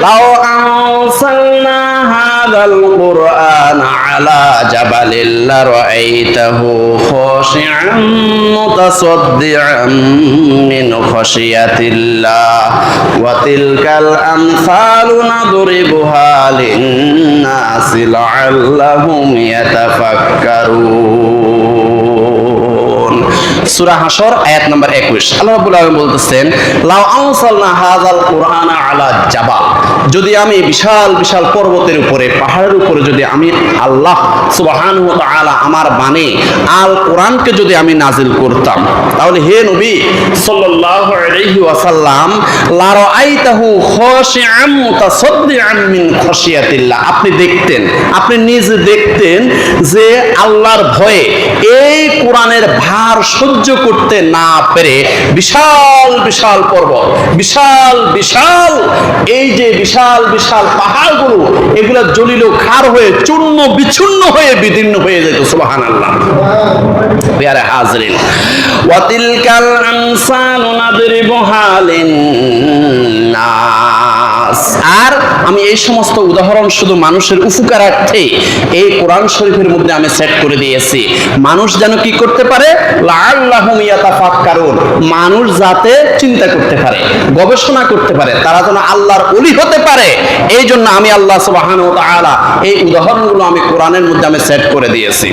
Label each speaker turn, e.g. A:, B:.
A: লাউ আনসালনা হাযাল কুরআন আলা জাবালিল লারাইতাহু খাশি'আন মুতাসাদ্দিআন মিন খাশিয়াতিল্লাহ ওয়া তিলকাল আমসালু নাদরিবুহা লিন-নাসি লা'আল্লাহুম ইয়াতাফাক্কারুন সূরা হাসর আয়াত নাম্বার 21 আল্লাহ বলতেছেন, লাউ আনসালনা আলা জাবাল। যদি আমি বিশাল বিশাল পর্বতের উপরে, পাহাড়ের উপরে যদি আমি আল্লাহ আমার বাণী, আল কোরআনকে যদি আমি নাজিল করতাম, তাহলে হে নবী সাল্লাল্লাহু আলাইহি ওয়াসাল্লাম খাশিআম মুতাসাদ্দিআন মিন খাশিয়াতিল্লাহ। আপনি দেখতেন, আপনি নিজে দেখতেন যে আল্লাহর ভয়ে এই কোরআনের ভার সহ্য করতে না পেরে বিশাল বিশাল পর্বত, বিশাল বিশাল, এই যে বিশাল বিশাল পাহাড়গুলো, এগুলো জলিল খার হয়ে চূর্ণ বিচ্ছুন্ন হয়ে বিদীর্ণ হয়ে যেত সুবাহান আল্লাহ পেয়ারে হাজরিন। ওয়াতিলকাল আমসালু নাদরিবুহা লিন-নাস আর আমি এই সমস্ত উদাহরণ শুধু মানুষের উপকারার্থে এই কোরআন শরীফের মধ্যে আমি সেট করে দিয়েছি। মানুষ যেন কি করতে পারে? ইয়াতাফাক্কারুন। মানুষ যাতে চিন্তা করতে পারে, গবেষণা করতে পারে, তারা যেন আল্লাহর অলি হতে পারে এই জন্য আমি আল্লাহ সুবহানাহু ওয়া এই উদাহরণগুলো আমি কোরআনের মধ্যে আমি সেট করে দিয়েছি।